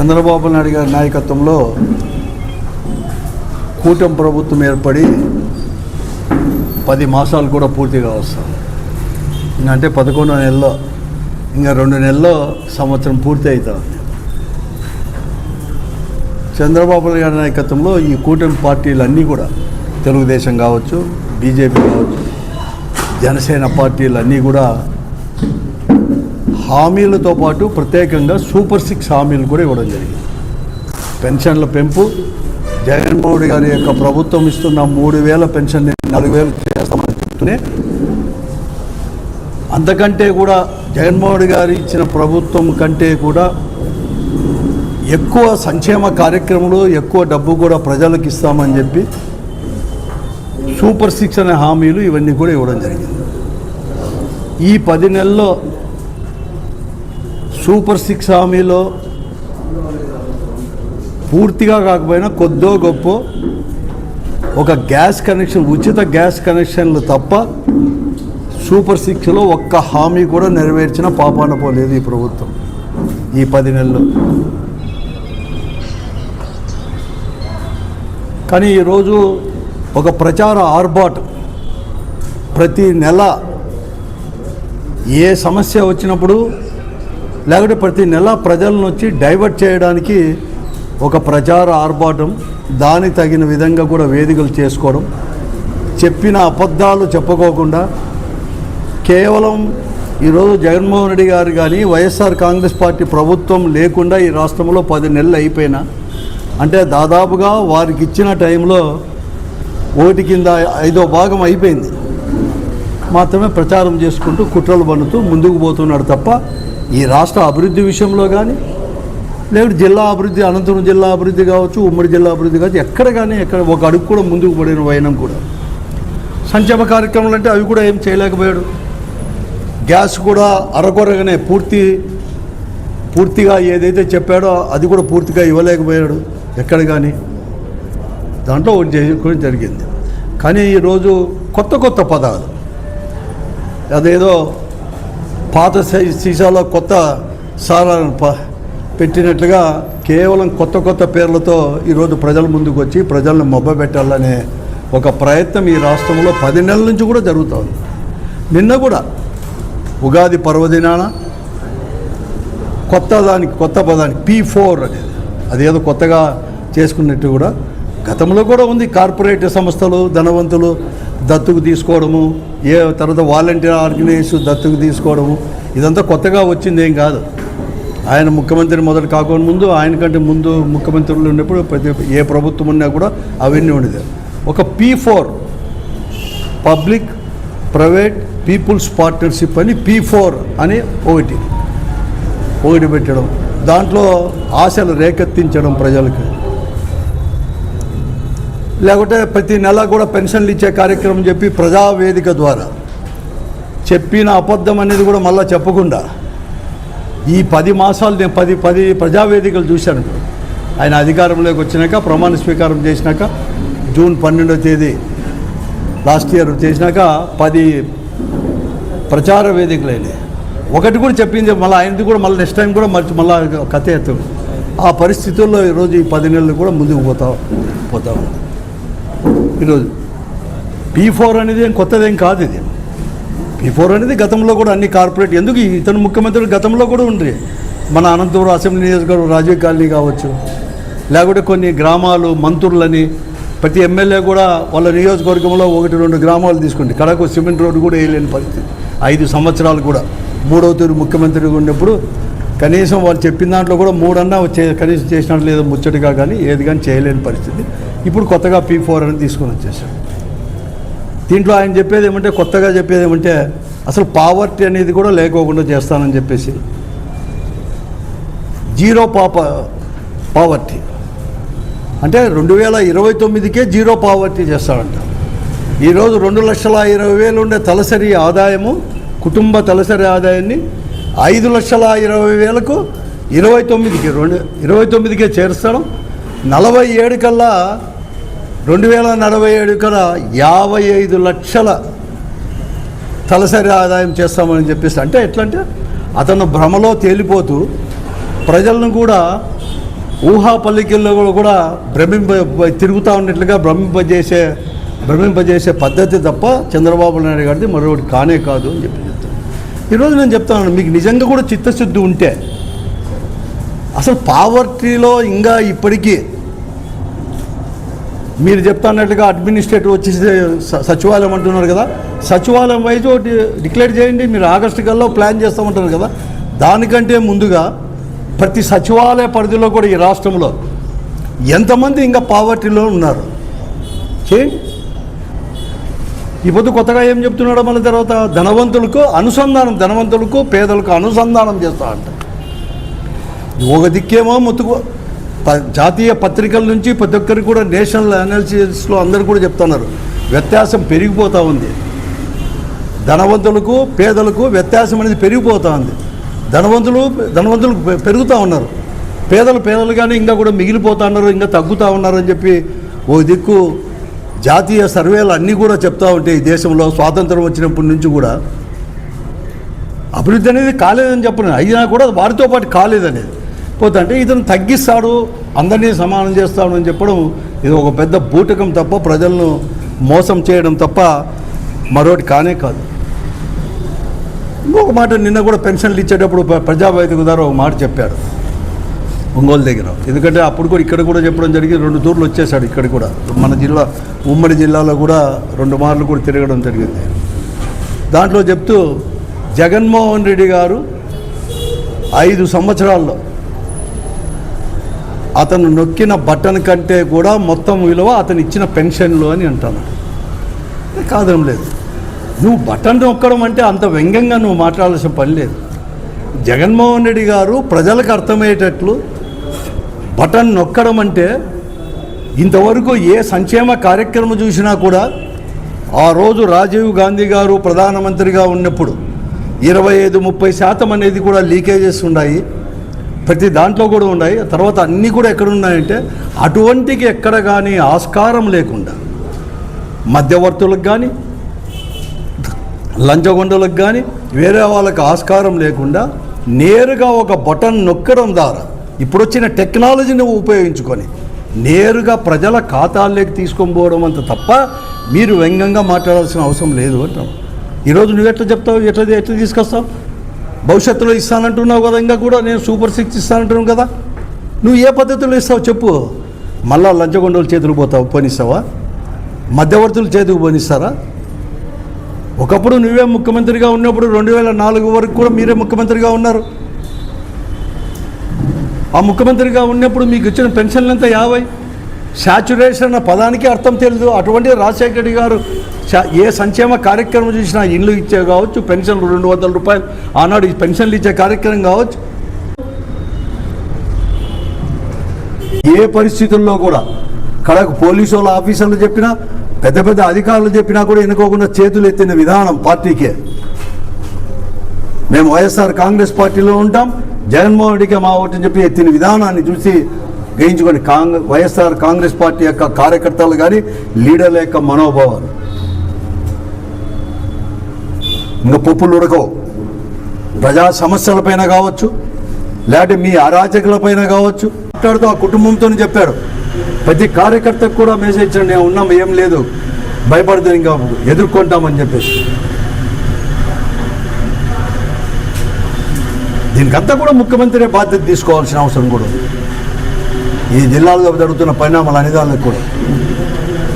చంద్రబాబు నాయుడు గారి నాయకత్వంలో కూటమి ప్రభుత్వం ఏర్పడి పది మాసాలు కూడా పూర్తిగా వస్తాం. ఇంకా అంటే పదకొండు నెలలో ఇంకా రెండు నెలల్లో సంవత్సరం పూర్తి అవుతుంది చంద్రబాబు నాయుడు గారి నాయకత్వంలో ఈ కూటమి పార్టీలు అన్నీ కూడా తెలుగుదేశం కావచ్చు బీజేపీ కావచ్చు జనసేన పార్టీలు అన్నీ కూడా హామీలతో పాటు ప్రత్యేకంగా సూపర్ సిక్స్ హామీలు కూడా ఇవ్వడం జరిగింది. పెన్షన్ల పెంపు జగన్మోహన్ గారి యొక్క ప్రభుత్వం ఇస్తున్న మూడు వేల పెన్షన్ నాలుగు వేలు చేస్తామని చెప్తూనే అంతకంటే కూడా జగన్మోహన్ గారు ఇచ్చిన ప్రభుత్వం కంటే కూడా ఎక్కువ సంక్షేమ కార్యక్రమంలో ఎక్కువ డబ్బు కూడా ప్రజలకు ఇస్తామని చెప్పి సూపర్ సిక్స్ అనే హామీలు ఇవన్నీ కూడా ఇవ్వడం జరిగింది. ఈ పది నెలల్లో సూపర్ సిక్స్ హామీలో పూర్తిగా కాకపోయినా కొద్దో గొప్ప ఒక గ్యాస్ కనెక్షన్ ఉచిత గ్యాస్ కనెక్షన్లు తప్ప సూపర్ సిక్స్లో ఒక్క హామీ కూడా నెరవేర్చిన పాపాన పోలేదు ఈ ప్రభుత్వం ఈ పది నెలలు కానీ ఈరోజు ఒక ప్రచార ఆర్బాట్ ప్రతి నెల ఏ సమస్య వచ్చినప్పుడు లేకపోతే ప్రతి నెల ప్రజలను వచ్చి డైవర్ట్ చేయడానికి ఒక ప్రచార ఆర్భాటం దానికి తగిన విధంగా కూడా వేదికలు చేసుకోవడం చెప్పిన అబద్ధాలు చెప్పుకోకుండా కేవలం ఈరోజు జగన్మోహన్ రెడ్డి గారు కానీ వైఎస్ఆర్ కాంగ్రెస్ పార్టీ ప్రభుత్వం లేకుండా ఈ రాష్ట్రంలో పది నెలలు అయిపోయినా అంటే దాదాపుగా వారికి ఇచ్చిన టైంలో ఓటి కింద ఐదో భాగం అయిపోయింది. మాత్రమే ప్రచారం చేసుకుంటూ కుట్రలు పన్నుతూ ముందుకు పోతున్నాడు తప్ప ఈ రాష్ట్ర అభివృద్ధి విషయంలో కానీ లేకపోతే జిల్లా అభివృద్ధి అనంతపురం జిల్లా అభివృద్ధి కావచ్చు ఉమ్మడి జిల్లా అభివృద్ధి కావచ్చు ఎక్కడ కానీ ఎక్కడ ఒక అడుగు కూడా ముందుకు పడిన వైనం కూడా. సంక్షేమ కార్యక్రమాలు అంటే అవి కూడా ఏం చేయలేకపోయాడు. గ్యాస్ కూడా అరకొరగానే పూర్తి పూర్తిగా ఏదైతే చెప్పాడో అది కూడా పూర్తిగా ఇవ్వలేకపోయాడు ఎక్కడ కానీ దాంట్లో ఒకటి చేసుకోవడం జరిగింది. కానీ ఈరోజు కొత్త కొత్త పదాలు. అదేదో పాత సీసాలో కొత్త సారాలను పెట్టినట్లుగా కేవలం కొత్త కొత్త పేర్లతో ఈరోజు ప్రజల ముందుకు వచ్చి ప్రజలను మొబ్బబెట్టాలనే ఒక ప్రయత్నం ఈ రాష్ట్రంలో పది నెలల నుంచి కూడా జరుగుతుంది. నిన్న కూడా ఉగాది పర్వదినాన కొత్త దానికి కొత్త పదానికి పీ ఫోర్ అనేది అదేదో కొత్తగా చేసుకున్నట్టు కూడా గతంలో కూడా ఉంది. కార్పొరేట్ సంస్థలు ధనవంతులు దత్తుకు తీసుకోవడము ఏ తర్వాత వాలంటీర్ ఆర్గనైజేషన్ దత్తుకు తీసుకోవడము ఇదంతా కొత్తగా వచ్చింది ఏం కాదు. ఆయన ముఖ్యమంత్రి మొదటి కాకుండా ముందు ఆయన కంటే ముందు ముఖ్యమంత్రులు ఉన్నప్పుడు ప్రతి ఏ ప్రభుత్వం ఉన్నా కూడా అవన్నీ ఉండేది. ఒక P four public private peoples partnership అని పీ ఫోర్ అని ఒకటి. ఒకటి పెట్టడం. దాంట్లో ఆశలు రేకెత్తించడం ప్రజలకు. లేకుంటే ప్రతి నెల కూడా పెన్షన్లు ఇచ్చే కార్యక్రమం చెప్పి ప్రజావేదిక ద్వారా. చెప్పిన అబద్ధం అనేది కూడా మళ్ళీ చెప్పకుండా. ఈ పది మాసాలు నేను పది పది ప్రజావేదికలు చూశాను. ఆయన అధికారంలోకి వచ్చినాక ప్రమాణ స్వీకారం చేసినాక జూన్ పన్నెండవ తేదీ లాస్ట్ ఇయర్ చేసినాక పది ప్రచార వేదికలు అయినాయి. ఒకటి కూడా చెప్పింది మళ్ళీ ఆయనది కూడా మళ్ళీ నెక్స్ట్ టైం కూడా మర్చి మళ్ళీ కథ ఎత్తు. ఆ పరిస్థితుల్లో ఈరోజు ఈ పది నెలలు కూడా ముందుకు పోతా పోతా ఉంది. ఈరోజు. పీ ఫోర్ అనేది ఏం కొత్తదేం కాదు ఇది. పీ ఫోర్ అనేది గతంలో కూడా అన్ని కార్పొరేట్ ఎందుకు ఇతను ముఖ్యమంత్రి గతంలో కూడా ఉండే. మన అనంతపురం అసెంబ్లీ నియోజకవర్గం రాజీవ్ కాలనీ కావచ్చు. లేకుంటే కొన్ని గ్రామాలు మంత్రులని ప్రతి ఎమ్మెల్యే కూడా వాళ్ళ నియోజకవర్గంలో ఒకటి రెండు గ్రామాలు తీసుకుంటే కడకు సిమెంట్ రోడ్డు కూడా వేయలేని పరిస్థితి. ఐదు సంవత్సరాలు కూడా. మూడవ తూరు ముఖ్యమంత్రిగా ఉన్నప్పుడు కనీసం వాళ్ళు చెప్పిన దాంట్లో కూడా మూడన్నా చే కనీసం చేసినట్టు లేదో ముచ్చటగా కానీ ఏది కానీ చేయలేని పరిస్థితి. ఇప్పుడు కొత్తగా పీ ఫోర్ అని తీసుకొని వచ్చేసాడు దీంట్లో ఆయన చెప్పేది ఏమంటే కొత్తగా చెప్పేది ఏమంటే అసలు పావర్టీ అనేది కూడా లేకోకుండా చేస్తానని చెప్పేసి. జీరో పాప పావర్టీ అంటే రెండు వేల ఇరవై తొమ్మిదికే జీరో పావర్టీ చేస్తాడంట. ఈరోజు రెండు లక్షల ఇరవై వేలు ఉండే తలసరి ఆదాయము కుటుంబ తలసరి ఆదాయాన్ని ఐదు లక్షల ఇరవై వేలకు ఇరవై తొమ్మిదికి రెండు ఇరవై తొమ్మిదికే చేరుస్తాడు నలభై ఏడు కల్లా రెండు వేల నలభై ఏడు కల్లా యాభై ఐదు లక్షల తలసరి ఆదాయం చేస్తామని చెప్పేసి అంటే ఎట్లా అంటే అతను భ్రమలో తేలిపోతూ ప్రజలను కూడా ఊహా పల్లికల్లో కూడా భ్రమింప తిరుగుతూ ఉన్నట్లుగా భ్రమింపజేసే భ్రమింపజేసే పద్ధతి తప్ప చంద్రబాబు నాయుడు గారిది మరొకటి కానే కాదు అని చెప్పి ఈరోజు నేను చెప్తాను మీకు నిజంగా కూడా చిత్తశుద్ధి ఉంటే అసలు పావర్టీలో ఇంకా ఇప్పటికీ మీరు చెప్తాన్నట్లుగా అడ్మినిస్ట్రేటివ్ వచ్చేసి సచివాలయం అంటున్నారు కదా సచివాలయం వైజ్ ఒకటి డిక్లేర్ చేయండి మీరు ఆగస్టు కల్లా ప్లాన్ చేస్తామంటున్నారు కదా దానికంటే ముందుగా ప్రతి సచివాలయ పరిధిలో కూడా ఈ రాష్ట్రంలో ఎంతమంది ఇంకా పావర్టీలో ఉన్నారు? చేయండి. ఈ పొద్దు కొత్తగా ఏం చెప్తున్నాడో మళ్ళీ తర్వాత ధనవంతులకు అనుసంధానం ధనవంతులకు పేదలకు అనుసంధానం చేస్తా అంట. ఒక దిక్కేమో ముత్తుకు ప- జాతీయ పత్రికల నుంచి ప్రతి ఒక్కరికి కూడా నేషనల్ అనాలిసిస్లో అందరు కూడా చెప్తున్నారు. వ్యత్యాసం పెరిగిపోతూ ఉంది. ధనవంతులకు పేదలకు వ్యత్యాసం అనేది పెరిగిపోతూ ఉంది. ధనవంతులు ధనవంతులు పెరుగుతూ ఉన్నారు. పేదలు పేదలు కానీ ఇంకా కూడా మిగిలిపోతూ ఉన్నారు ఇంకా తగ్గుతూ ఉన్నారు అని చెప్పి ఓ దిక్కు జాతీయ సర్వేలు అన్నీ కూడా చెప్తా ఉంటాయి ఈ దేశంలో స్వాతంత్రం వచ్చినప్పటి నుంచి కూడా అభివృద్ధి అనేది కాలేదని చెప్పను అయినా కూడా వారితో పాటు కాలేదనేది. పోతే అంటే ఇతను తగ్గిస్తాడు అందరినీ సమానం చేస్తాడు అని చెప్పడం ఇది ఒక పెద్ద బూటకం తప్ప ప్రజలను మోసం చేయడం తప్ప మరొకటి కానే కాదు. ఇంకొక మాట నిన్న కూడా పెన్షన్లు ఇచ్చేటప్పుడు ప్రజావేదిక ద్వారా ఒక మాట చెప్పాడు. ఒంగోలు దగ్గర. ఎందుకంటే అప్పుడు కూడా ఇక్కడ కూడా చెప్పడం జరిగింది రెండు తూర్లు వచ్చేసాడు ఇక్కడ కూడా. మన జిల్లా ఉమ్మడి జిల్లాలో కూడా రెండు మార్లు కూడా తిరగడం జరిగింది. దాంట్లో చెప్తూ జగన్మోహన్ రెడ్డి గారు ఐదు సంవత్సరాల్లో అతను నొక్కిన బటన్ కంటే కూడా మొత్తం విలువ అతను ఇచ్చిన పెన్షన్లు అని అంటాను. కాదం లేదు. నువ్వు బటన్ నొక్కడం అంటే అంత వ్యంగ్యంగా నువ్వు మాట్లాడాల్సిన పని లేదు. జగన్మోహన్ రెడ్డి గారు ప్రజలకు అర్థమయ్యేటట్లు బటన్ నొక్కడం అంటే ఇంతవరకు ఏ సంక్షేమ కార్యక్రమం చూసినా కూడా ఆ రోజు రాజీవ్ గాంధీ గారు ప్రధానమంత్రిగా ఉన్నప్పుడు ఇరవై ఐదు ముప్పై శాతం అనేది కూడా లీకేజెస్ ఉన్నాయి. ప్రతి దాంట్లో కూడా ఉన్నాయి. తర్వాత అన్నీ కూడా ఎక్కడ ఉన్నాయంటే అటువంటికి ఎక్కడ కానీ ఆస్కారం లేకుండా మధ్యవర్తులకు కానీ లంచగొండలకు కానీ వేరే వాళ్ళకి ఆస్కారం లేకుండా నేరుగా ఒక బటన్ నొక్కడం ద్వారా ఇప్పుడు వచ్చిన టెక్నాలజీని ఉపయోగించుకొని నేరుగా ప్రజల ఖాతాల్లోకి తీసుకొని పోవడం అంత తప్ప మీరు వ్యంగ్యంగా మాట్లాడాల్సిన అవసరం లేదు అంటాం ఈరోజు నువ్వు ఎట్లా చెప్తావు? ఎట్లా ఎట్లా తీసుకొస్తావు? భవిష్యత్తులో ఇస్తానంటున్నావు కదా ఇంకా కూడా నేను సూపర్ సిక్స్ ఇస్తానంటున్నావు కదా. నువ్వు ఏ పద్ధతిలో ఇస్తావు చెప్పు. మళ్ళా లంచగొండల చేతులు పోతావు పోనిస్తావా మధ్యవర్తుల చేతికి పోనిస్తారా ఒకప్పుడు నువ్వే ముఖ్యమంత్రిగా ఉన్నప్పుడు రెండు వేల నాలుగు వరకు కూడా మీరే ముఖ్యమంత్రిగా ఉన్నారు. ఆ ముఖ్యమంత్రిగా ఉన్నప్పుడు మీకు ఇచ్చిన పెన్షన్లు ఎంత? యాభై? శాచురేషన్ అన్న పదానికి అర్థం తెలియదు అటువంటి రాజశేఖర రెడ్డి గారు ఏ సంక్షేమ కార్యక్రమం చూసినా ఇండ్లు ఇచ్చే కావచ్చు పెన్షన్లు రెండు వందల రూపాయలు ఆనాడు ఈ పెన్షన్లు ఇచ్చే కార్యక్రమం కావచ్చు. ఏ పరిస్థితుల్లో కూడా కడకు పోలీసు వాళ్ళ ఆఫీసర్లు చెప్పినా పెద్ద పెద్ద అధికారులు చెప్పినా కూడా ఎన్నుకోకుండా చేతులు ఎత్తిన విధానం పార్టీకే. మేము వైఎస్ఆర్ కాంగ్రెస్ పార్టీలో ఉంటాం. జగన్మోహన్ రెడ్డికి మా ఓటు చెప్పి ఎత్తిన విధానాన్ని చూసి గ్రహించుకొని కాంగ్రెస్ వైఎస్ఆర్ కాంగ్రెస్ పార్టీ యొక్క కార్యకర్తలు కానీ లీడర్ల యొక్క మనోభావాలు. ఇంకా పప్పులు ఉడకవు. ప్రజా సమస్యలపైన కావచ్చు లేకపోతే మీ అరాచకులపైన కావచ్చు. మాట్లాడుతూ ఆ కుటుంబంతో చెప్పారు ప్రతి కార్యకర్తకు కూడా మెసేజ్ ఇచ్చాడు. నేను ఉన్నాం ఏం లేదు. భయపడతాను ఇంకా ఎదుర్కొంటామని చెప్పేసి. దీనికంతా కూడా ముఖ్యమంత్రి బాధ్యత తీసుకోవాల్సిన అవసరం కూడా ఉంది. ఈ జిల్లాలో జరుగుతున్న పరిణామాలు అనిదాలకు కూడా.